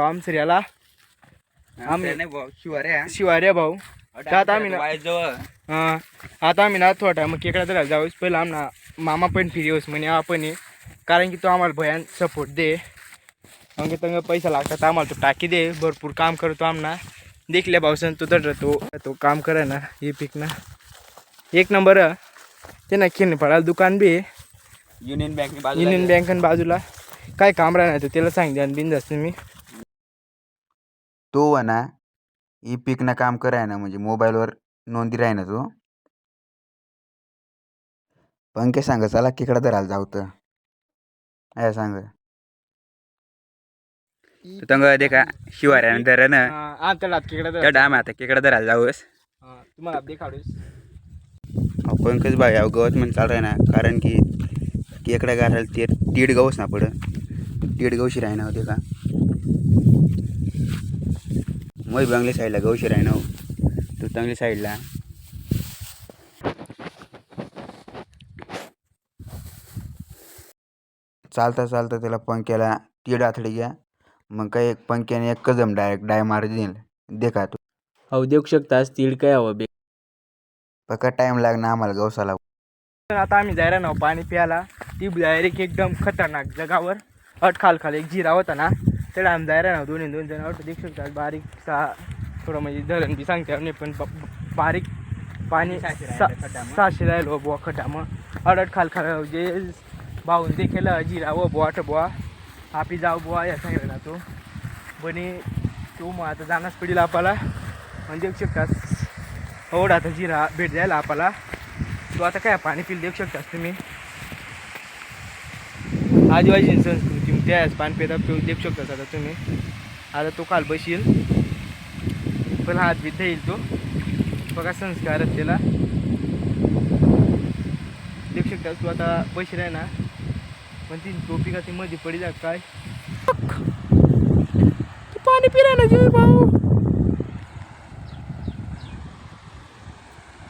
आमचं याला आम्ही- शिवाऱ्या शिवाऱ्या भाऊ. त्यात आम्ही ना हा आता आम्ही ना थोडा मग केकडा तर जाऊस पहिला आमना मामा पण फिरियोस म्हणे आपण. कारण की तो आम्हाला भयान सपोर्ट दे. मग तंग पैसा लागतात आम्हाला तो टाकी दे. भरपूर काम करतो आमना. देखल्या भाऊसन तो तर तो तो काम करे ना हे पीक ना. एक नंबर. ते ना खेळणे दुकान बी आहे. युनियन बँक युनियन बँकन बाजूला. काय काम राहणार त्याला सांग द्या बिंदास तुम्ही तो व ना ई पिकनं काम कराय ना म्हणजे मोबाईलवर नोंदी राही ना तो. पंखे सांग चला किकडं धरायला जाऊ तर. काय सांग. तंग दे का शिवाऱ्यानं धर ना. हा त्याला केकडा त्या डाम आता केकडा धरायला जाऊस? तुम्हाला पंकज भाई अहो गवत म्हणून चालू आहे ना कारण की केकडा गारायला ते तीड गवस ना पडं. तीड गवशी राही ना होते का मै बंगली साईडला गवशी राही ना. तू चांगली साईडला चालता चालता त्याला पंख्याला तीड आथडी घ्या मग काही एक पंख्याने एक कदम डायरेक्ट डाय मार देईल दे का तू हो देऊ शकतास तीड काय हवं बे पक्का टाइम लागणार आम्हाला गवसाला तर आता आम्ही जायला ना पाणी प्यायला ती डायरेक्ट एकदम खतरनाक जगावर अट खाल खाल एक जिरा होता ना त्याला आम्ही जायला ना. दोन्ही दोन जण वाटतं देऊ शकतात बारीक सा थोडं म्हणजे धरण बी सांगते आम्ही पण बारीक पाणी सहाशे राहिलो बुवा खटा मग अडट खाल खाल जे भाऊन ते केलं जिरा व बुवा बुवा आपी जाऊ बुवा या सांगितलं तो. बनी तो मग आता जाण्यास पडील आपल्याला. म्हणजे देऊ शकतास एवढा आता जिरा भेट द्यायला आपल्याला. तो आता काय पाणी पिल देऊ शकतास तुम्ही? आदिवासी संस्कृती. त्याच पाणी पिता पिऊ देऊ शकतास आता तुम्ही. आता तो काल बसील पण हात बीत येईल तो. बघा संस्कार त्याला. देऊ शकतास तू आता बशील आहे ना. पण ती टोपी का ती मध्ये पडी जात काय? तू पाणी पिरा ना जीव भाऊ.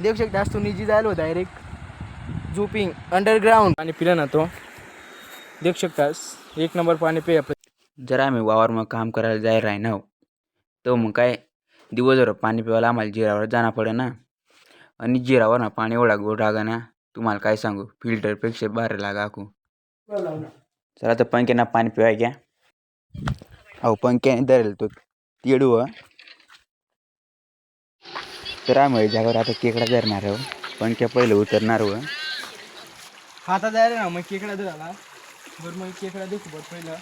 देऊ शकतास तू निजी जायला डायरेक्ट झोपिंग अंडरग्राऊंड पाणी पिलं ना तो. देऊ शकतास. एक नंबर पाणी पे आपलं जर आम्ही वावर मग काम करायला जाय राही ना तो मग काय दिवसभर पाणी प्यायला आम्हाला जिरावर जाणं पडे ना. आणि जिरावर ना पाणी एवढा गोड लागा ना तुम्हाला काय सांगू फिल्टरपेक्षा बाहेर लागा आखू. चला तर पंख्यानं पाणी पिवाय घ्या. अहो पंख्याने धरेल तो तिडू हं. तर आम्ही जागावर आता केकडा धरणार आहो. पंख्या पहिलं उतरणार हो हातात जायला ना मग केकडा झाला बरं मग केकडा देखू बघ पहिला.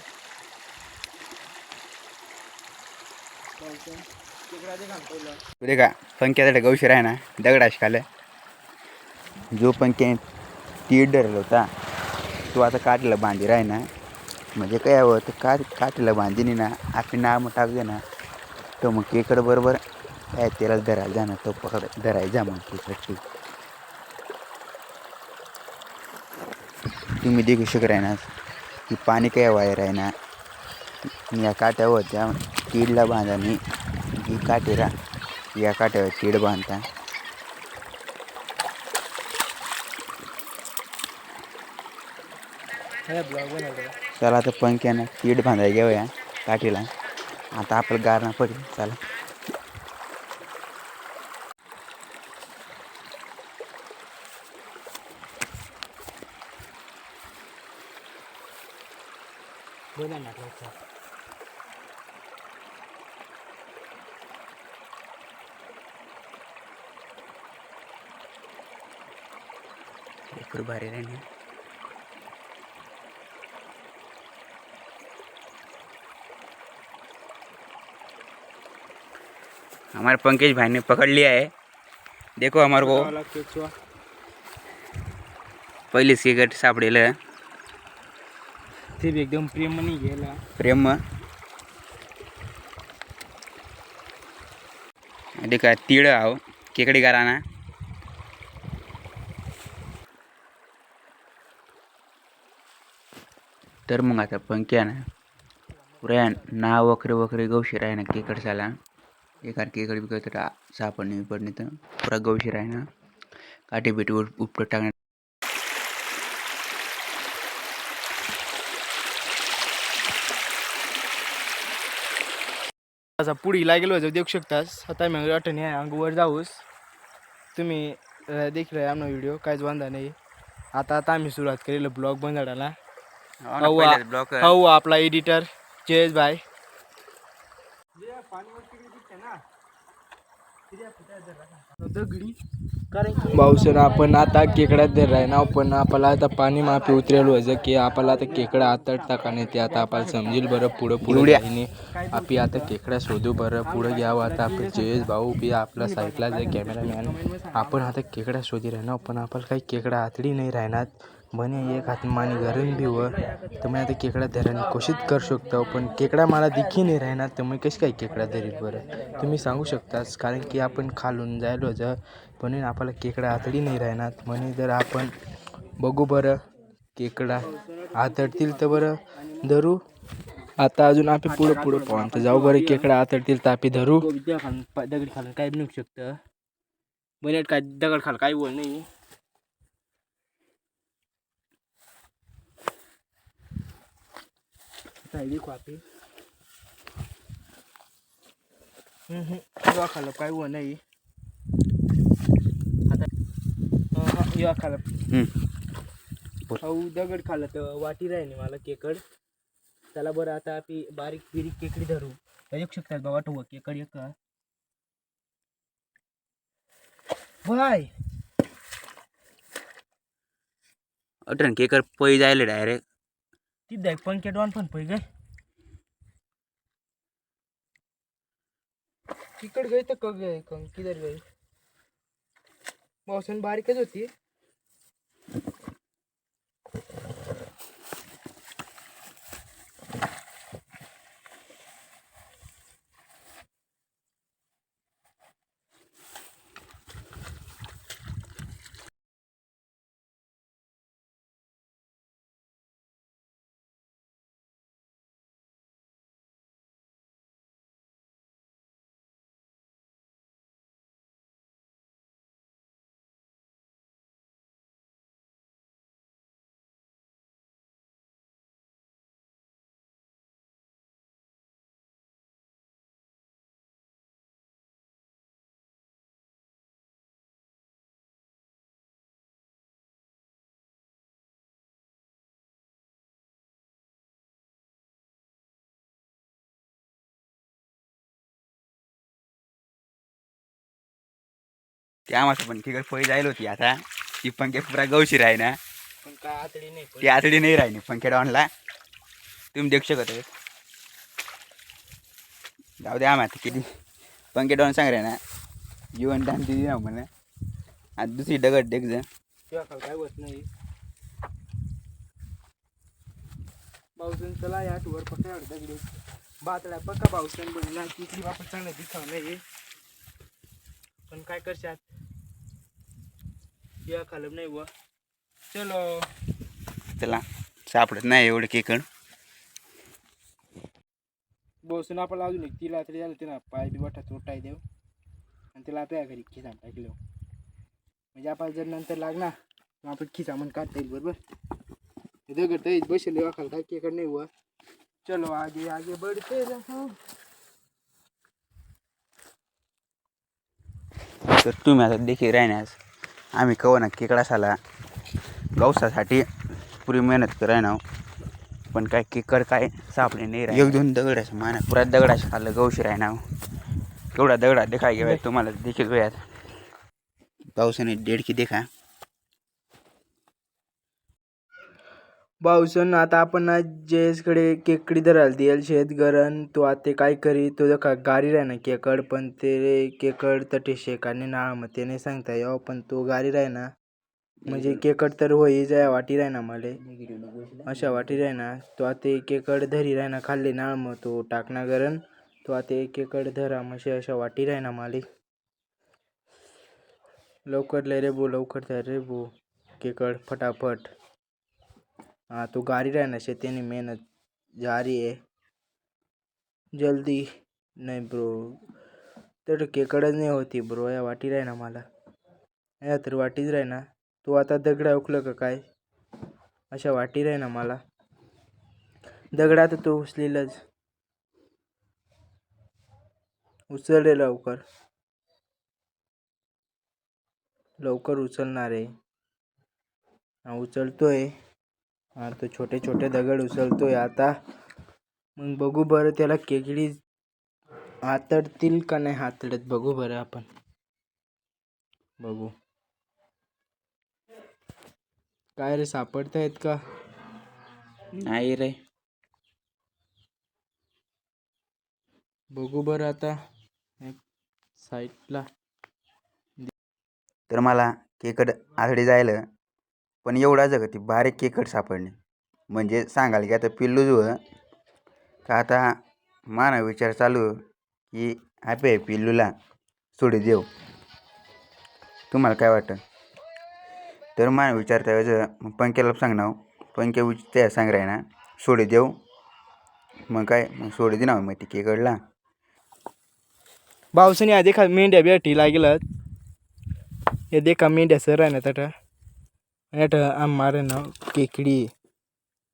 केकडा का? गौशीर आहे ना? दगडाश खाले जो पंख्या तीड धरला होता. तो आता काठीला बांधी राही ना? म्हणजे काय हवं? तर का काठीला बांधीनी ना? आपली नाम टाक दे ना. तो मग केकड बरोबर काय त्याला धरायला जा ना तो पकड धरायला जा मग केकडची तुम्ही देखू शकत आहे ना? की पाणी काय वायर आहे ना या काट्यावर कीडला तीडला बांधानी ही काटेरा या काट्यावर तीड बांधता. चला आता पंख्यानं तीड बांधायला घेऊया काठीला. आता आपलं गारणा पडेल. चला बोला ना लवकर. भरपूर भारी राहील. हमारे पंकज भाई ने पकड़ लिया है. देखो हमारे को. पहले सिगरेट सापडेल ते बी एकदम प्रेमाने गेला प्रेम का तीळ आहो केकडी गाराना तर मग आता पंक्यानं ना. ना वखरे वखरे गवशीर आहे ना केकड साला. एखाद केकड बिकड तर सापडणे पडणे तर पुरा गवशीर आहे ना काठी बिटी उपट टाकणे असा पुढीला गेलो जाऊ देऊ शकतास. आता मी अटणी आहे अंगवर जाऊस. तुम्ही देखील देख आमना व्हिडिओ काहीच बांधा नाही. आता आता आम्ही सुरुवात केलेलं ब्लॉग बंद झाडाला हो आपला एडिटर जयेश भाई. भाऊसन आपण आता केकड्यात धर ना पण आपल्याला आता पाणी माफी उतरेल व्हायचं की आपल्याला आता केकडा आतडता का नाही ते आता आपल्याला समजेल बरं पुढं पुढं आपली आता केकडा शोधू बरं पुढं घ्यावं आता आपलं जयेश भाऊ बी आपला साईडला जे कॅमेरामॅन आपण आता केकडा शोधी राहणार पण आपल्याला काही केकडा आतडी नाही राहणार. बने एक हात मानी घरून बी व तर मी आता केकडा धरायला कोशिश करू शकतो पण केकडा मला दिखी नाही राहणार तर मी कशी काय केकडा धरील बरं? तुम्ही सांगू शकताच कारण की आपण खालून जायलो जर म्हणून आपल्याला केकडा आतडी नाही राहणार. म्हणे जर आपण बघू बरं केकडा आतडतील तर बरं धरू. आता अजून आपण पुढं पुढं पाहून तर जाऊ बरं केकडा आतडतील तर आपण धरू. दगड खालून काय निघू शकतं? बनेट काय दगड खाल काय बोल नाही. देखो आप युवा खालं काय व नाही आता युवा खालं अहो दगड खाल्लं तर वाटी राहिली मला केकड. त्याला बरं आता आपली बारीक बिरीक केकडी धरू. एक शकतात बाबा ठेव केकड एक. बाय. अटन केकर पै जायला डायरेक्ट ती दाय पंख्या डॉन पण पै गे. तिकड गई तर क गई कं किधर गई पावसान बारीकच होती. ते आम्हाला पण केकर पै जायला होती आता. ती पंखे पुरा गवशी राही ना. पण काय आतडी नाही ती आतडी नाही राहिली पंखे डॉनला तुम्ही देखू शकत. जाऊ द्या आम्हाला किती. पंखे डॉन सांग रे ना. जीवन डान दिली ना म्हणा आता दुसरी दगड देख जा. काय होत नाही. पावसून चला या टूवर पक्का दगडी. बातड्या पक्का पावसून बनला. तिथली वापस चांगलं दिसाव नाही पण काय करशात? या खालम नाही बुवा. चलो. त्याला सापडत नाही एवढं केकड. बसून आपल्याला अजून एक तिला तरी झालं तिला पाय बी वाटा तोटाय देव. आणि तिला आपल्या घरी खिसा टाकलो. म्हणजे आपण जर नंतर लागणार मग आपण खिसा म्हणून काढता येईल बरोबर? ते दगड तर बसले वाखाल काय केकड नाही हुआ चलो आगे आगे बढ़ते रहो. तर तुम्ही आता देखील राहण्यास. आम्ही कव ना केकडासाला गवसासाठी पुरी मेहनत ना पण काय केकड काय सापडे नाही राहिले. एक दोन दगडाचे माना पुरा दगडाचे खाल्लं गवशी राही ना केवढा दगडा देखाय घेवाय तुम्हाला देखील वयात पावसाने डेडकी देखा. भाऊसन आता आपण ना जयेशकडे केकडी धरायला देईल शेतगरण तो आता काय करी तो गारी गाडी राही ना केकड पण ते केकड तटे शेकाने नाळ मग ते नाही सांगता यावं पण तो गारी राही ना. म्हणजे केकड तर होई जाय वाटी राही ना मले. अशा वाटी राही ना तो आता एक केकड धरी राही ना खाल्ली नाळ मग तो टाकना गरण तो आता केकड धरा म्हणजे अशा वाटी राही ना लवकर लय रे बो लवकर त्या रे बो केकड फटाफट. हाँ तो गाड़ी रहना शेतीने मेहनत जारी है। जल्दी नाही ब्रो तर केकडच नाही होती ब्रो या वाटी राही ना मला। या तर वाटीच राही ना तू आता दगडा उकलं का काय? अशा वाटी राही ना मला। दगडात तू उचलेलच उचल रे लवकर। लवकर उचलणार आहे हा उचलतोय हा तो छोटे छोटे दगड उचलतोय आता. मग बघू बरं त्याला केकडी हातडतील का नाही हातडत बघू बरं आपण. बघू. काय रे सापडतायत का? नाही रे. बघू बरं आता. एक साईडला तर मला केकड आधडी जायला. पण एवढा जगती बारीक केकड सापडणे. म्हणजे सांगाल की आता पिल्लू जो का आता माना विचार चालू की आपे पिल्लूला सोडी देव. तुम्हाला काय वाटतं? तर मानव विचार त्यावेळेस मग पंक्याला सांगणार हो. पंक्या विच त्या सांग ना सोडी देऊ मग काय? मग सोडी देणार हो, मग ती केकडला. भाऊसनी आधी खा मेंढ्या भेटी लागेल हे देखा मेंढ्या सर आहे ना अट आम मारे ना केकडी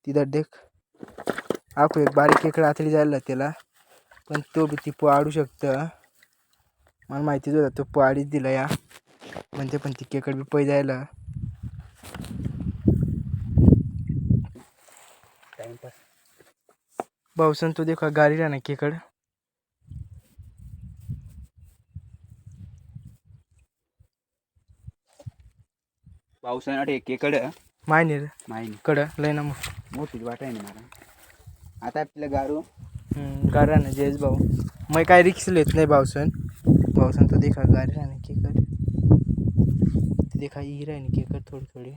तिथं देख. आखू एक बारीक केकडा आतली जायला त्याला. पण तो बी ती पाडू शकतं. मला माहितीच होता तो पाडीच दिला या. म्हणते पण ती केकड बी पै जायला. भाऊसन तू देखा गाडी राहणार ना केकड पावसानं केकड मायनीर माहिती कडं लय ना मग मोठीच वाट आहे ना मला आता आपलं गारू. गारा ना जयेश भाऊ. मग काय रिक्स लेत नाही भाऊसन. भाऊसन तो देखा गाडी राहा केकर ते देखा ही राही केकर थोडी थोडी.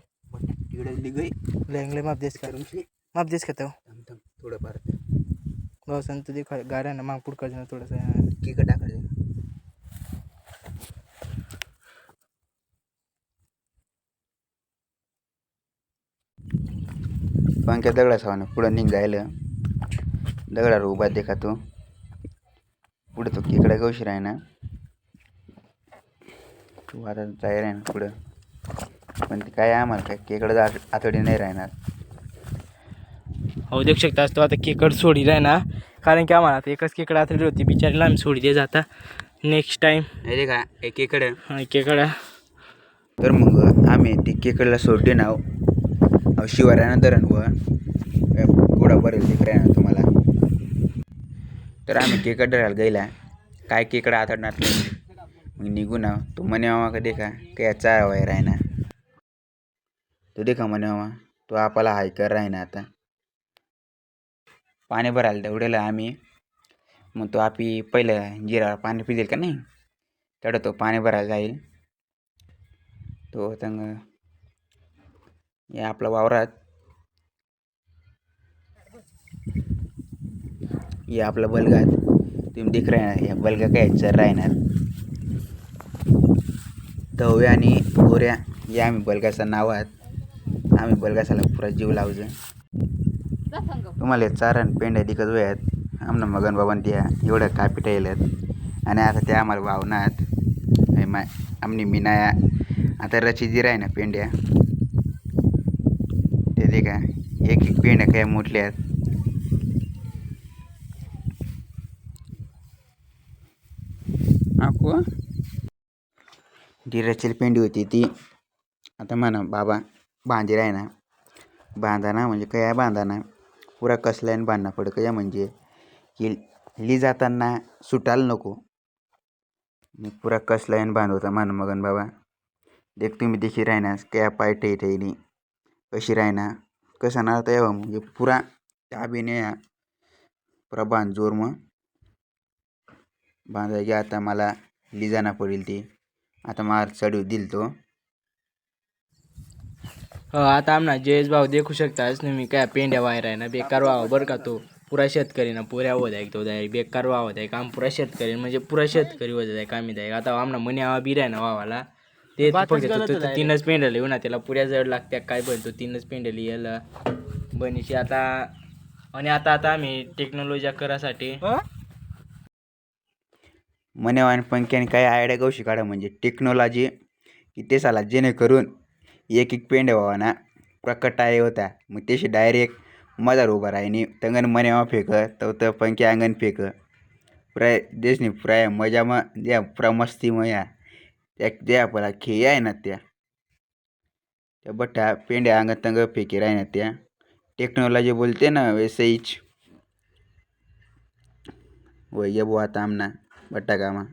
तिकडे लिगई लँगले माप देस का? माप देस का तो? थांब थोडंफार. भाऊसन तो देखा गाड्या ना माग पुढ थोडंसं. केक टाकायचं. पंख्या दगडा सावनं पुढं निघ जायला दगडावर उभा देखा तो. पुढं तो केकडा गवशीर आहे ना तू आता जाय आहे ना पुढं. पण ते काय आम्हाला काय केकडं आतडी नाही राहणार. हो देऊ शकता तो आता केकड सोडी राही ना कारण की आम्हाला आता एकच केकड आता होती बिचारीला आम्ही सोडी दे जाता. नेक्स्ट टाईम हे का एक केकडं. हा केकडा. तर मग आम्ही ते केकडला सोडले नाव शिवाऱ्यानं धरण व गोडा बरेल तुम्हाला. तर आम्ही केकड धरायला गेला. काय केकडा आतडणार मग निघू ना. तो म्हणे मामा का देखा काय चारा वायर आहे ना तो देखा मने मामा तो आपला हायकर राही ना आता. पाणी भरायला तेवढ्याला आम्ही मग तो आपी पहिलं जिरावर पाणी पिजेल का नाही? तेवढं तो पाणी भरायला जाईल. तो तंग या आपल्या वावरात या आपला बलगात तुम्ही दिख राहणार या बलगा काय चर राहणार. धव्या आणि गोऱ्या या आम्ही बलगाचं आहात आम्ही बलगासाला पुरा जीव लावचं तुम्हाला चारण पेंड्या दिकत वयात आमना मगन बाबान त्या एवढ्या कापिटा येल्यात आणि आता त्या आम्हाला वावनात मा आमनी मिनाया आता रची जी आहे ना पेंड्या ते दे का एक एक पेंड्या काय मोठल्यात आखू ती रचेल पेंडी होती ती. आता म्हणा बाबा बांधीर आहे ना बांधाना म्हणजे काय बांधाना पुरा कसल्याने बांधणं पड काय म्हणजे. की ली जाताना सुटायला नको. पुरा कसल्याने बांधवता मान मगन बाबा. देख तुम्ही देखी राहणार काय पाय ठेयनी कशी राहणार कसं ना यावं? म्हणजे पुरा ताबीने या. पुरा बांध जोर मग बांधायची आता मला लिजाना पडेल ती. आता मार चढू दिल तो. हो आता आमना जयेश भाऊ देखू शकतास. मी काय पेंड्या वायर आहे ना बेकार व्हावं बरं का तो. पुरा शेतकरी ना पुऱ्या होत आहे तो. दाय बेकार व्हावं आहे काम. पुरा शेतकरी म्हणजे पुरा शेतकरी होत आहे कामी आता आमना मनी आवा बिर ना वावाला ते फक्त तो- तो- तो तीनच पेंडल येऊ ना त्याला पुऱ्या जड लागत्या काय बोलतो तीनच पेंडल यायला बनीशी आता आणि आता आता आम्ही टेक्नॉलॉजी करासाठी मनेवान पंख्याने काय आयडिया गवशी काढा म्हणजे टेक्नॉलॉजी की ते साला जेणेकरून एक एक पेंड व्हावा ना प्रकट आहे होता. मग त्याशी डायरेक्ट मजार उभा राहिनी. तंगन मनेवा फेक तर तर पंखे अंगण फेक. प्राय देशनी प्राय मजामा द्या पुरा मस्तीमा या. त्या त्या पला खेळ आहे ना त्या. त्या बट्टा पेंड्या अंग तंग फेकी राही ना त्या. टेक्नॉलॉजी बोलते ना वैसेच वय ये आता आमना बट्टा कामा.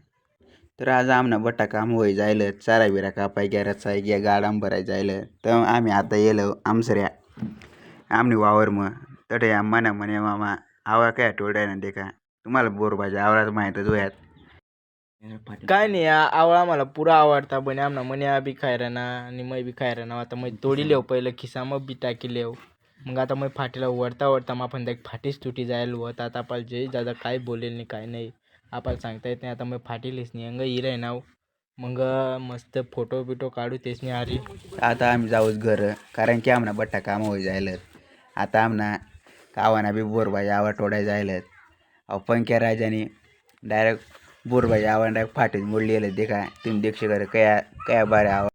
तर आज आमना बट्टा काम होई जायलं चारा बिरा कापाय ग्या रचाय ग्या गाडाम भराय जायलं. तर आम्ही आता येलो आमसऱ्या. आमने वावर मग तटे या मना म्हणे मामा आवा काय आठवड्या ना देखा. तुम्हाला बोर भाजी आवराच माहीतच वयात काय नाही आ- आवळा मला पुरा आवडता पण आमना मने बी खायरा ना आणि मै बी खायरा ना आता मै तोडी लेव पहिलं खिसा मग बी टाकी लेव. मग आता मै फाटीला वरता ओढता मग आपण फाटीच तुटी जायला होत. आता आपल्याला जे दादा काय बोलेल नाही काय नाही आपल्याला सांगता येत नाही. आता मग फाटीलीच नाही अंग हिराय नाव. मग मस्त फोटो बिटो काढू तेच नाही आरी. आता आम्ही जाऊच घर कारण की आमना बट्टा काम होई जायलं आता आमना कावाना बी बोर भाजी आवा टोडाय जायलं अहो पंख्या राजाने डायरेक्ट बोर भाई आवा डायरेक्ट फाटीत मोडली देखा तुम देखशे कर. कया कया बारे आवा